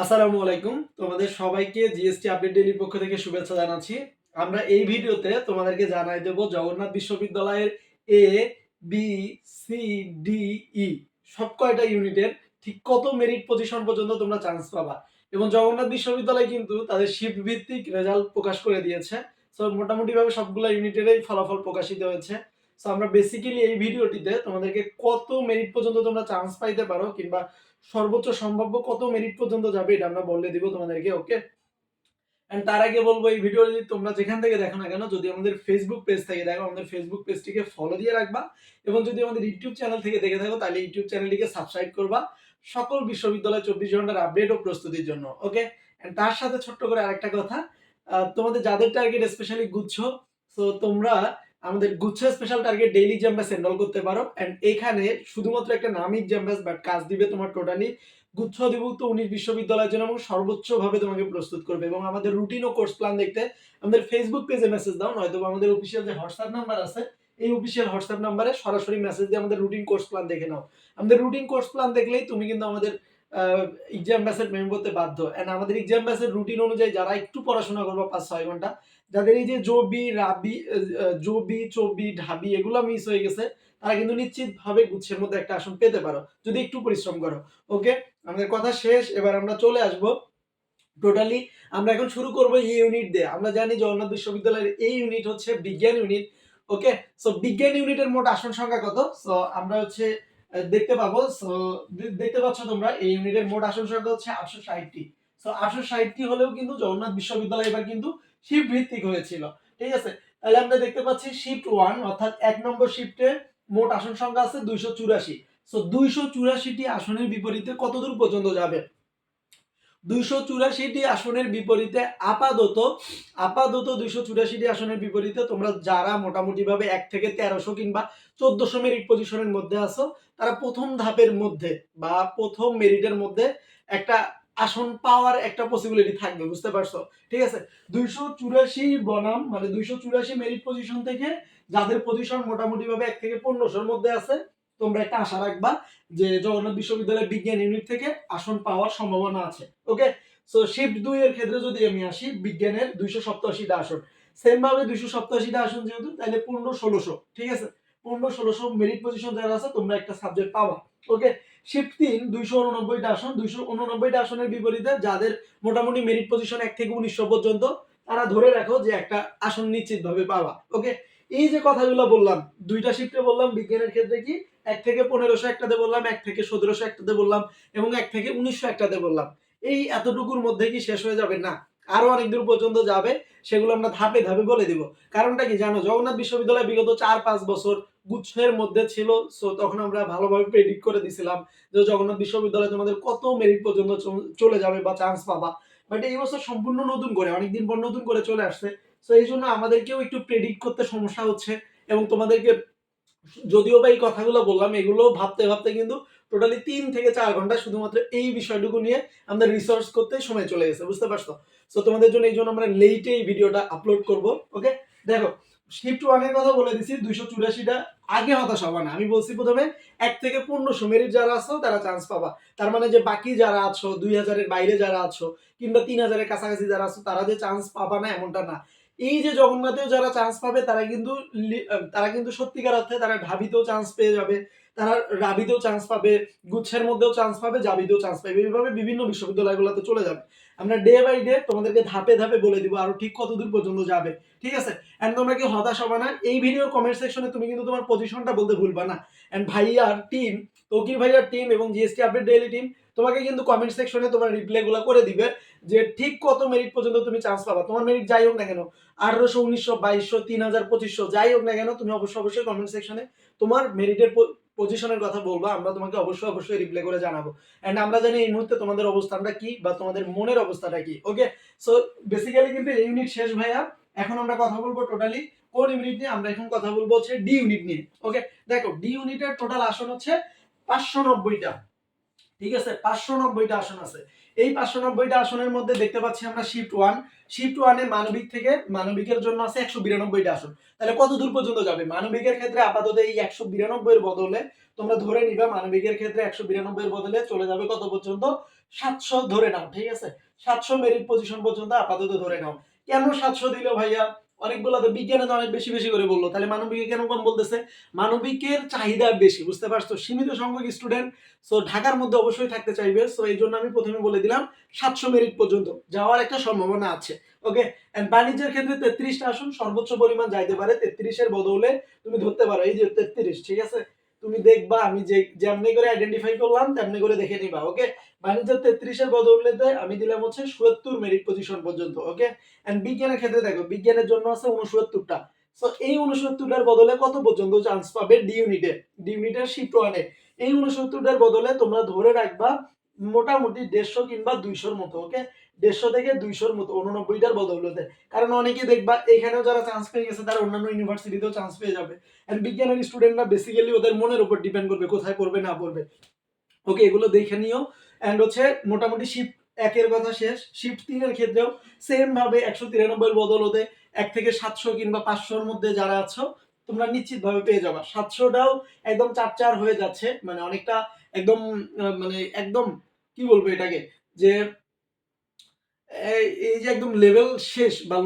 আসসালামু আলাইকুম। তোমাদের সবাইকে জিএসটি আপডেট ডেলির পক্ষ থেকে শুভেচ্ছা জানাচ্ছি। আমরা এই ভিডিওতে তোমাদেরকে জানাই দেব জগন্নাথ বিশ্ববিদ্যালয়ের A B C D E সব কয়টা ইউনিটের ঠিক কত মেরিট পজিশন পর্যন্ত তোমরা চান্স পাবা। এবং জগন্নাথ বিশ্ববিদ্যালয় কিন্তু তাদের শিফট ভিত্তিক রেজাল্ট প্রকাশ করে দিয়েছে। সো মোটামুটি ভাবে সবগুলো ইউনিটেরই ফলাফল প্রকাশিত হয়েছে। সো আমরা বেসিক্যালি এই ভিডিওটিতে তোমাদেরকে কত মেরিট পর্যন্ত তোমরা চান্স পাইতে পারো কিংবা সর্বোচ্চ সম্ভাব্য কত মেরিট পর্যন্ত যাবে এটা আমরা বলে দিব তোমাদেরকে ওকে এন্ড তার আগে বলব, এই ভিডিও যদি তোমরা যেখান থেকে দেখো না কেন, যদি আমাদের ফেসবুক পেজ থেকে দেখো, আমাদের ফেসবুক পেজটিকে ফলো দিয়ে রাখবা এবং যদি আমাদের ইউটিউব চ্যানেল থেকে দেখে থাকো, তাহলে ইউটিউব চ্যানেলটিকে সাবস্ক্রাইব করবা সকল বিশ্ববিদ্যালয় চব্বিশ ঘণ্টার আপডেট ও প্রস্তুতির জন্য ওকে এন্ড তার সাথে ছোট্ট করে আরেকটা কথা তোমাদের যাদের টার্গেট স্পেশালি গুচ্ছ তো তোমরা আমাদের গুচ্ছ স্পেশাল টার্গেট ডেইলি জ্যাম্বাস এনরোল করতে পারো। এন্ড এখানে শুধুমাত্র একটা নামিক জ্যাম্বাস বাট কাজ দিবে তোমার টোটালি গুচ্ছ অধিভুক্ত উনিশ বিশ্ববিদ্যালয়ের জন্য এবং সর্বোচ্চ ভাবে তোমাকে প্রস্তুত করবে এবং আমাদের রুটিন ও কোর্স প্ল্যান দেখতে আমাদের ফেসবুক পেজে মেসেজ দাও নয়তো আমাদের অফিসিয়াল যে হোয়াটসঅ্যাপ নাম্বার আছে, এই অফিসিয়াল হোয়াটসঅ্যাপ নাম্বারে সরাসরি মেসেজ দিয়ে আমাদের রুটিন কোর্স প্ল্যান দেখে নাও। আমাদের রুটিন কোর্স প্ল্যান দেখলেই তুমি কিন্তু আমাদের এক্সাম ব্যাসের মেম করতে বাধ্য। অ্যান্ড আমাদের এক্সাম ব্যাসের রুটিন অনুযায়ী যারা একটু পড়াশোনা করব পাঁচ ছয় ঘণ্টা যাদের এই যে জবি, রাবি জবি, চবি, ঢাবি এগুলো মিস হয়ে গেছে, তারা কিন্তু নিশ্চিতভাবে গুচ্ছের মধ্যে একটা আসন পেতে পারো, যদি একটু পরিশ্রম করো ওকে আমাদের কথা শেষ, এবার আমরা চলে আসব। টোটালি আমরা এখন শুরু করব এই ইউনিট দিয়ে। আমরা জানি জগন্নাথ বিশ্ববিদ্যালয়ের এই ইউনিট হচ্ছে বিজ্ঞান ইউনিট ওকে সো বিজ্ঞান ইউনিটের মোট আসন সংখ্যা কত? সো আমরা হচ্ছে দেখতে পাবো। সো দেখতে পাচ্ছ তোমরা, এই ইউনিটের মোট আসন সংখ্যা হচ্ছে আটশো ষাটটি। সো আটশো ষাটটি হলেও কিন্তু জগন্নাথ বিশ্ববিদ্যালয় এবার কিন্তু শিফট ভিত্তিক হয়েছিল। ঠিক আছে? তাহলে আমরা দেখতে পাচ্ছি শিফট ওয়ান অর্থাৎ এক নম্বর শিফটে মোট আসন সংখ্যা আছে দুইশো চুরাশি। সো দুইশো চুরাশিটি আসনের বিপরীতে কতদূর পর্যন্ত যাবে? দুইশো চুরাশিটি আসনের বিপরীতে আপাতত আপাতত দুইশো চুরাশিটি আসনের বিপরীতে তোমরা যারা মোটামুটি ভাবে এক থেকে তেরোশো কিংবা চোদ্দশো মেরিট পজিশনের মধ্যে আসো তারা প্রথম ধাপের মধ্যে বা প্রথম মেরিটের মধ্যে একটা আসন পাওয়ার একটা পসিবিলিটি থাকবে, বুঝতে পারছ? ঠিক আছে? দুইশো চুরাশি বনাম মানে দুইশো চুরাশি মেরিট পজিশন থেকে যাদের পজিশন মোটামুটি ভাবে এক থেকে পনেরোশোর মধ্যে আছে, তোমরা একটা আশা রাখবা যে জগন্নাথ বিশ্ববিদ্যালয়ের বিজ্ঞান ইউনিট থেকে আসন পাওয়ার সম্ভাবনা আছে ওকে সো শিফট দুই এর ক্ষেত্রে যদি আমি আসি, বিজ্ঞানের দুইশো সপ্তাশিটা আসন। সেম ভাবে দুইশো সপ্তাশিটা আসন যেহেতু, তাহলে পনেরো, ষোলোশো, ঠিক আছে? পনেরো, ষোলোশো মেরিট পজিশন যারা আছে, তোমরা একটা সাবজেক্ট পাবা। ওকে শিফট তিন, দুইশো উননব্বইটা আসন। দুইশো উননব্বইটা আসনের বিপরীতে যাদের মোটামুটি মেরিট পজিশন এক থেকে উনিশশো পর্যন্ত, তারা ধরে রাখো যে একটা আসন নিশ্চিত ভাবে পাবা। ওকে এই যে কথাগুলো বললাম, দুইটা শিফটে বললাম, বিজ্ঞানের ক্ষেত্রে কি? এক থেকে পনেরোশো একটাতে বললাম, এক থেকে সতেরোশো একটাতে বললাম, এবং এক থেকে উনিশশো একটাতে বললাম। এই এতটুকুর মধ্যে কি শেষ হয়ে যাবে? না। আরও অনেক দূর পর্যন্ত যাবে, সেগুলো আমরা ধাপে ধাপে বলে দিব। কারণটা কি জানো? জগন্নাথ বিশ্ববিদ্যালয় বিগত চার পাঁচ বছর গুচ্ছের মধ্যে ছিল সো তখন আমরা ভালোভাবে প্রেডিক্ট করে দিছিলাম যে জগন্নাথ বিশ্ববিদ্যালয় তোমাদের কত মেরিট পর্যন্ত চলে যাবে বা চান্স পাবা। বাট এই বছর সম্পূর্ণ নতুন করে, অনেকদিন পর নতুন করে চলে আসছে। সো এই জন্য আমাদেরকেও একটু প্রেডিক্ট করতে সমস্যা হচ্ছে এবং তোমাদেরকে যদিও বা এই কথাগুলো বললাম এগুলো ভাবতে ভাবতে কিন্তু টোটালি তিন থেকে চার ঘণ্টা শুধুমাত্র এই বিষয়টুকু নিয়ে আমাদের রিসার্চ করতে সময় চলে গেছে, বুঝতে পারছ? সো তোমাদের জন্য এই জন্য আমরা লেটে এই ভিডিওটা আপলোড করব ওকে দেখো শিফট ওয়ানের কথা বলে দিছি, দুইশো চুরাশিটা আগে হতাশ হবা না। আমি বলছি প্রথমে এক থেকে পনেরোশো মেরিট যারা আছো, তারা চান্স পাবা। তার মানে যে বাকি যারা আছো, দুই হাজারের বাইরে যারা আছো, কিংবা তিন হাজারের কাছাকাছি যারা আছো, তারা যে চান্স পাবা না, এমনটা না। এই যে জগন্নাথেও যারা চান্স পাবে, তারা কিন্তু তারা কিন্তু সত্যিকার অর্থে তারা ঢাবিতেও চান্স পেয়ে যাবে। তারা রাবিতেও চান্স পাবে, গুচ্ছের মধ্যেও চান্স পাবে, জাবিতেও চান্স পাবে। এইভাবে বিভিন্ন বিশ্ববিদ্যালয়গুলোতে চলে যাবে। আমরা ডে বাই ডে তোমাদেরকে ধাপে ধাপে বলে দিব আরও ঠিক কত দূর পর্যন্ত যাবে। ঠিক আছে? এন্ড তোমরা কি হতাশ হবে না? এই ভিডিওর কমেন্ট সেকশনে তুমি কিন্তু তোমার পজিশনটা বলতে ভুলবা না। এন্ড ভাইয়ার টিম তকির ভাইয়ার টিম এবং জিএসটি আপডেট ডেইলি টিম তোমাকে কিন্তু কমেন্ট সেকশনে তোমার রিপ্লাই গুলো করে দিবে যে ঠিক কত মেরিট পর্যন্ত তুমি চান্স পাবা। তোমার মেরিট যাই হোক না কেন, আঠারোশো, উনিশশো, বাইশশো, তিন হাজার, পঁচিশশো, যাই হোক না কেন, তুমি অবশ্যই অবশ্যই কমেন্ট সেকশনে তোমার মেরিটের পজিশনের কথা বলব, আমরা তোমাকে অবশ্যই অবশ্যই রিপ্লাই করে জানাব। এন্ড আমরা জানি এই মুহূর্তে তোমাদের অবস্থানটা কি বা তোমাদের মনের অবস্থাটা কি ওকে সো বেসিক্যালি কিন্তু এই ইউনিট শেষ ভাইয়া। এখন আমরা কথা বলব টোটালি কোন ইউনিট নিয়ে, আমরা এখন কথা বলব হচ্ছে ডি ইউনিট নিয়ে ওকে দেখো ডি ইউনিটের টোটাল আসন হচ্ছে পাঁচশো নব্বইটা। ঠিক আছে? পাঁচশো নব্বইটা আসন আছে। এই পাঁচশো নব্বইটা আসনের মধ্যে দেখতে পাচ্ছি আমরা শিফট ওয়ান শিফট ওয়ানে মানবিক থেকে মানবিকের জন্য আছে একশো বিরানব্বইটা আসন। তাহলে কত দূর পর্যন্ত যাবে? মানবিকের ক্ষেত্রে আপাতত এই একশো বিরানব্বই এর বদলে তোমরা ধরে নিবে মানবিকের ক্ষেত্রে একশো বিরানব্বইয়ের বদলে চলে যাবে কত পর্যন্ত? সাতশো ধরে নাও, ঠিক আছে? সাতশো মেরিট পজিশন পর্যন্ত আপাতত ধরে নাও। কেন সাতশো দিল ভাইয়া? অনেকগুলো তো বিজ্ঞানে তো অনেক বেশি বেশি করে বলল। তাহলে মানবিকে কেন কম বলতেছে? মানবিকের চাহিদা বেশি, বুঝতে পারছ? সীমিত সংখ্যক স্টুডেন্ট সো ঢাকার মধ্যে অবশ্যই থাকতে চাইবে। সো এই জন্য আমি প্রথমে বলে দিলাম, সাতশো মেরিট পর্যন্ত যাওয়ার একটা সম্ভাবনা আছে। ওকে এন্ড বাণিজ্যের ক্ষেত্রে তেত্রিশটা আসন, সর্বোচ্চ পরিমাণ যাইতে পারে। তেত্রিশের বদলে তুমি ধরতে পারো, এই যে তেত্রিশ, ঠিক আছে? তুমি দেখবা, আমি যে যেমনি করে আইডেন্টিফাই করলাম, তেমনি করে দেখে নিবা ওকে তেত্রিশের বদৌলতে আমি দিলাম হচ্ছে সুয়াত্তর মেরিট পজিশন পর্যন্ত ওকে বিজ্ঞানের ক্ষেত্রে দেখো, বিজ্ঞানের জন্য আছে এই উনসত্তরটার বদলে কত পর্যন্ত চান্স পাবে ডি ইউনিটে ডি ইউনিটের শিফট ওয়ানে এই উনসত্তরটার বদলে তোমরা ধরে রাখবা মোটামুটি দেড়শো কিংবা দুইশোর মতো ওকে দেড়শো থেকে দুইশোর মতো উননব্বইটার বদৌলতে। কারণ অনেকে দেখবা, এখানেও যারা চান্স পেয়ে গেছে, তারা অন্যান্য ইউনিভার্সিটিতেও চান্স পেয়ে যাবে। এন্ড বিজ্ঞানের স্টুডেন্টরা বেসিক্যালি ওদের মনের উপর ডিপেন্ড করবে, কোথায় পড়বে, না পড়বে। ওকে এগুলো দেখে নিও। অ্যান্ড হচ্ছে মোটামুটি শিফট একের কথা শেষ। শিফট তিনের ক্ষেত্রেও সেম ভাবে একশো তিরানব্বই বদলতে এক থেকে সাতশো কিংবা পাঁচশোর মধ্যে যারা আছো, তোমরা নিশ্চিত ভাবে পেয়ে যাবা। সাতশোটাও একদম চার চার হয়ে যাচ্ছে। মানে অনেকটা একদম মানে একদম, কি বলব এটাকে? যে, এই যে একদম লেভেল শেষ বা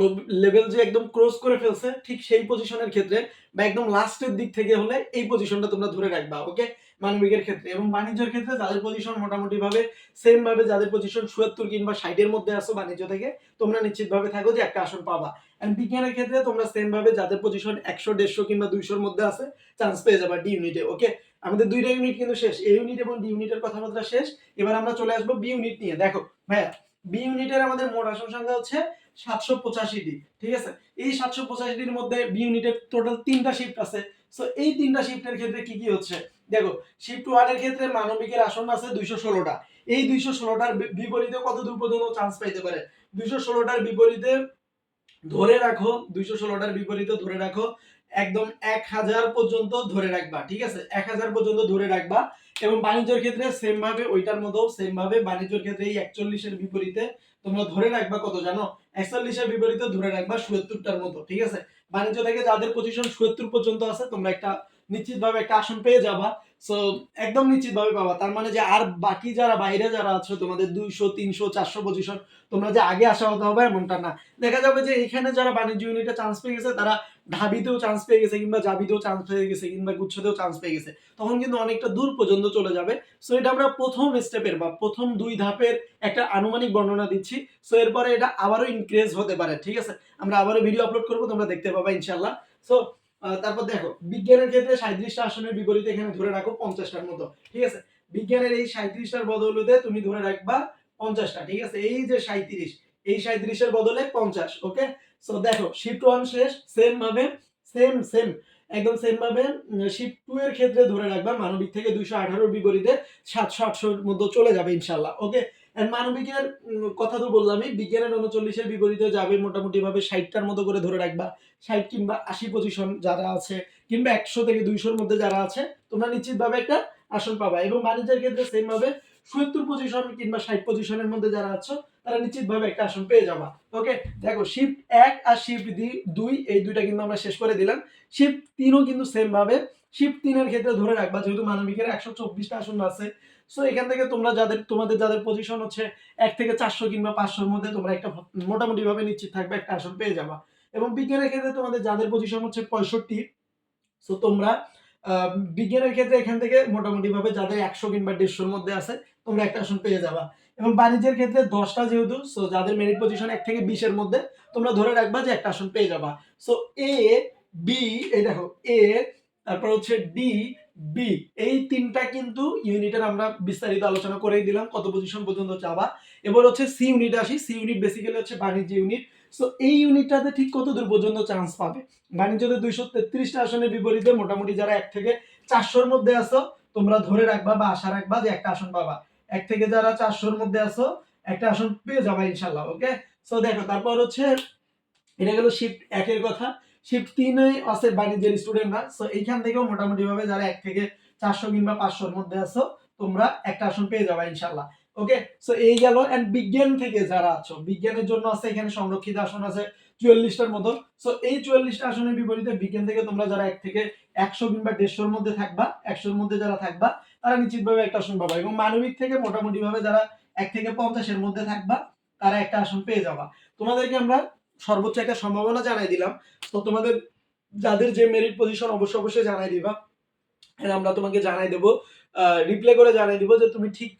লেভেল যে একদম ক্রস করে ফেলছে, ঠিক সেই পজিশনের ক্ষেত্রে বা একদম লাস্টের দিক থেকে হলে এই পজিশনটা তোমরা ধরে রাখবা ওকে মানবিকের ক্ষেত্রে এবং বাণিজ্যের ক্ষেত্রে যাদের পজিশন মোটামুটি ভাবে সেম ভাবে যাদের পজিশন সুয়াত্তর কিংবা ষাটের মধ্যে আসো বাণিজ্য থেকে, তোমরা নিশ্চিত ভাবে থাকো যে একটা আসন পাবা। এন্ড বিজ্ঞানের ক্ষেত্রে তোমরা সেম ভাবে যাদের পজিশন একশো, দেড়শো কিংবা দুইশোর মধ্যে আছে চান্স পেয়ে যাবা ডি ইউনিটে ওকে আমাদের দুইটা ইউনিট কিন্তু শেষ। এ ইউনিট এবং ডি ইউনিটের কথাবার্তা শেষ। এবার আমরা চলে আসব বি ইউনিট নিয়ে। দেখো, ভাইয়া বি ইউনিটের আমাদের মোট আসন সংখ্যা হচ্ছে সাতশো পঁচাশিটি ঠিক আছে? এই সাতশো পঁচাশিটির মধ্যে বি ইউনিটের টোটাল তিনটা শিফট আছে। সো এই তিনটা শিফটের ক্ষেত্রে কি কি হচ্ছে? দেখো শিফট ওয়ানের ক্ষেত্রে মানবিকের আসন আছে দুইশো ষোলোটা। এই দুইশো ষোলোটার বিপরীতে কত দূর পর্যন্ত চান্স পাইতে পারে? দুইশো ষোলোটার বিপরীতে ধরে রাখো, দুইশো ষোলোটার বিপরীতে ধরে রাখো, একদম এক হাজার পর্যন্ত ধরে রাখবা, ঠিক আছে? এক হাজার পর্যন্ত ধরে রাখবা এবং বাণিজ্যের ক্ষেত্রে সেম ভাবে, ওইটার মতো সেম ভাবে বাণিজ্যের ক্ষেত্রে এই একচল্লিশের বিপরীতে তোমরা ধরে রাখবা কত জানো? একচল্লিশের বিপরীতে ধরে রাখবা সুয়াত্তরটার মতো, ঠিক আছে? বাণিজ্য থেকে যাদের পজিশন সুয়াত্তর পর্যন্ত আছে, তোমরা একটা নিশ্চিত ভাবে একটা আসন পেয়ে যাবা। সো একদম নিশ্চিত ভাবে পাবা। তার মানে যে আর বাকি যারা বাইরে যারা আছো, তোমাদের দুইশো, তিনশো, চারশো পজিশন তোমরা যে আগে আসা হতে হবে এমনটা না। দেখা যাবে যে এখানে যারা বাণিজ্য ইউনিটে চান্স পেয়ে গেছে, তারা ঢাবিতেও চান্স পেয়ে গেছে কিংবা জাবিতেও চান্স পেয়ে গেছে কিংবা গুচ্ছতেও চান্স পেয়ে গেছে। তখন কিন্তু অনেকটা দূর পর্যন্ত চলে যাবে। সো এটা আমরা প্রথম স্টেপের বা প্রথম দুই ধাপের একটা আনুমানিক বর্ণনা দিচ্ছি। সো এরপরে এটা আবারও ইনক্রিজ হতে পারে, ঠিক আছে? আমরা আবারও ভিডিও আপলোড করব, তোমরা দেখতে পাবা ইনশাল্লাহ সো তারপর দেখো, বিজ্ঞানের ক্ষেত্রে সাঁত্রিশটা আসনের বিপরীতে এখানে ধরে রাখো পঞ্চাশটার মতো, ঠিক আছে? বিজ্ঞানের এই সাঁত্রিশটার বদলতে তুমি ধরে রাখবা পঞ্চাশটা, ঠিক আছে? এই যে সাঁত্রিশ এই সাঁত্রিশের বদলে পঞ্চাশ ওকে সো দেখো শিফট ওয়ান শেষ সেম ভাবে সেম সেম একদম সেম ভাবে শিফট টু এর ক্ষেত্রে ধরে রাখবা মানবিক থেকে দুইশো আঠারোর বিপরীতে সাতশো আটশোর মধ্যে চলে যাবে ইনশাল্লাহ ওকে মানবিকের কথা তো বললামই, বিজ্ঞানের উনচল্লিশের বিপরীতে যাবে মোটামুটি ভাবে ষাটটার মতো করে ধরে রাখবা, ষাট কিংবা আশি পজিশন যারা আছে, কিংবা একশো থেকে দুইশোর মধ্যে যারা আছে, তোমরা নিশ্চিতভাবে একটা আসন পাবা। এবং বাণিজ্যের ক্ষেত্রে সেম ভাবে সত্তর পজিশন কিংবা ষাট পজিশনের মধ্যে যারা আছো, তারা নিশ্চিতভাবে একটা আসন পেয়ে যাবা। ওকে দেখো শিফট এক আর শিফট দুই, এই দুইটা কিন্তু আমরা শেষ করে দিলাম। শিফট তিনও কিন্তু সেম ভাবে শিফট তিনের ক্ষেত্রে ধরে রাখবা, যেহেতু মানবিকের একশো চব্বিশটা আসন আছে সো এখান থেকে তোমরা যাদের, তোমাদের যাদের পজিশন হচ্ছে এক থেকে চারশো কিংবা পাঁচশোর মধ্যে তোমরা একটা মোটামুটি ভাবে নিশ্চিত থাকবে, একটা আসন পেয়ে যাবা। এবং বিজ্ঞানের ক্ষেত্রে তোমাদের যাদের পজিশন হচ্ছে পঁয়ষট্টি সো তোমরা বিজ্ঞানের ক্ষেত্রে এখান থেকে মোটামুটি ভাবে যাদের একশো কিংবা দেড়শোর মধ্যে আছে, তোমরা একটা আসন পেয়ে যাবা। এবং বাণিজ্যের ক্ষেত্রে দশটা যেহেতু সো যাদের মেরিট পজিশন এক থেকে বিশের মধ্যে, তোমরা ধরে রাখবা যে একটা আসন পেয়ে যাবা। সো এ বি এই দেখো এ তারপর হচ্ছে ডি বি এই তিনটা কিন্তু ইউনিটের আমরা বিস্তারিত আলোচনা করেই দিলাম, কত পজিশন পর্যন্ত যাবা এবার হচ্ছে সি ইউনিট আসি। সি ইউনিট বেসিক্যালি হচ্ছে বাণিজ্য ইউনিট সো এই ইউনিটটাতে ঠিক কত দূর পর্যন্ত চান্স পাবে? বাণিজ্যতে দুইশো তেত্রিশটা আসনের বিপরীতে মোটামুটি যারা এক থেকে চারশোর মধ্যে আসো তোমরা ধরে রাখবা বা আশা রাখবা যে একটা আসন পাবা। এক থেকে যারা চারশোর মধ্যে আসো একটা আসন পেয়ে যাবা ইনশাল্লাহ ওকে সো দেখো, তারপর হচ্ছে, এটা গেল শিফট একের কথা। শিফট তিনে আছে বাণিজ্যের স্টুডেন্টরা সো এইখান থেকেও মোটামুটি ভাবে যারা এক থেকে চারশো কিংবা পাঁচশোর মধ্যে আছো, তোমরা একটা আসন পেয়ে যাবা ইনশাল্লাহ ওকে সো এই গেল বিজ্ঞান থেকে যারা আছো, বিজ্ঞানের জন্য আছে, এখানে সংরক্ষিত আসন আছে চুয়াল্লিশটার মতো। সো এই চুয়াল্লিশটা আসনের বিপরীতে বিজ্ঞান থেকে তোমরা যারা এক থেকে একশো কিংবা দেড়শোর মধ্যে থাকবা, একশোর মধ্যে যারা থাকবা, তারা নিশ্চিতভাবে একটা আসন পাবা এবং মানবিক থেকে মোটামুটি ভাবে যারা এক থেকে পঞ্চাশের মধ্যে থাকবা, তারা একটা আসন পেয়ে যাবা। তোমাদেরকে আমরা সর্বোচ্চ একটা সম্ভাবনা জানাই দিলাম। তো তোমাদের যাদের যে মেরিট পজিশন অবশ্যই অবশ্যই জানাই দিবা। আমরা তোমাকে জানাই দেবো রিপ্লে করে জানাই দিব যে তুমি ঠিক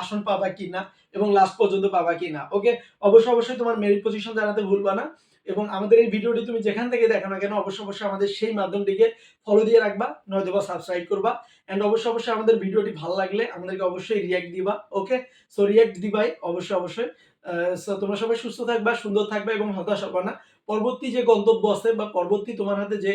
আসন পাবা কি না এবং লাস্ট পর্যন্ত পাবা কি না ওকে অবশ্যই অবশ্যই তোমার মেরিট পজিশন জানাতে ভুলবা না। এবং আমাদের এই ভিডিওটি তুমি যেখান থেকে দেখো না কেন, অবশ্যই অবশ্যই আমাদের সেই মাধ্যমটিকে ফলো দিয়ে রাখবা, নয়তো বা সাবস্ক্রাইব করবা অ্যান্ড অবশ্যই অবশ্যই আমাদের ভিডিওটি ভালো লাগলে আমাদেরকে অবশ্যই রিয়াক্ট দিবা ওকে সো রিয়াক্ট দিবাই অবশ্যই অবশ্যই। সো তোমরা সবাই সুস্থ থাকবা, সুন্দর থাকবা এবং হতাশ হবা না। পরবর্তী যে গন্তব্য আছে বা পরবর্তী তোমার হাতে যে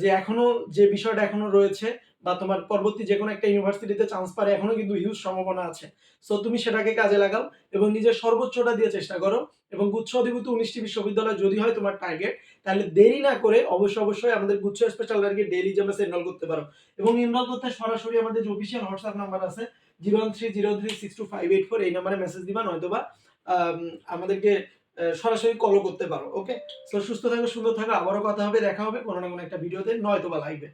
যে এখনও যে বিষয়টা এখনও রয়েছে বা তোমার পরবর্তী যে কোনো একটা ইউনিভার্সিটিতে চান্স পারে এখনও কিন্তু হিউজ সম্ভাবনা আছে। সো তুমি সেটাকে কাজে লাগাও এবং নিজের সর্বোচ্চটা দিয়ে চেষ্টা করো এবং গুচ্ছ অধিভূত উনিশটি বিশ্ববিদ্যালয় যদি হয় তোমার টার্গেট তাহলে দেরি না করে অবশ্যই অবশ্যই আমাদের গুচ্ছ স্পেশাল টার্গে ডেইলি জেমএস এনরোল করতে পারো। এবং এনরোল করতে সরাসরি আমাদের যে অফিসিয়াল হোয়াটসঅ্যাপ নাম্বার আছে zero one three zero three six two five eight four এই নাম্বারে মেসেজ দিবা নয়তোবা আম, আমাদেরকে সরাসরি কলও করতে পারো ওকে সো সুস্থ থাকো সুন্দর থাকো আবারও কথা হবে দেখা হবে কোনো না কোনো একটা ভিডিওতে নয়তো বা লাইভে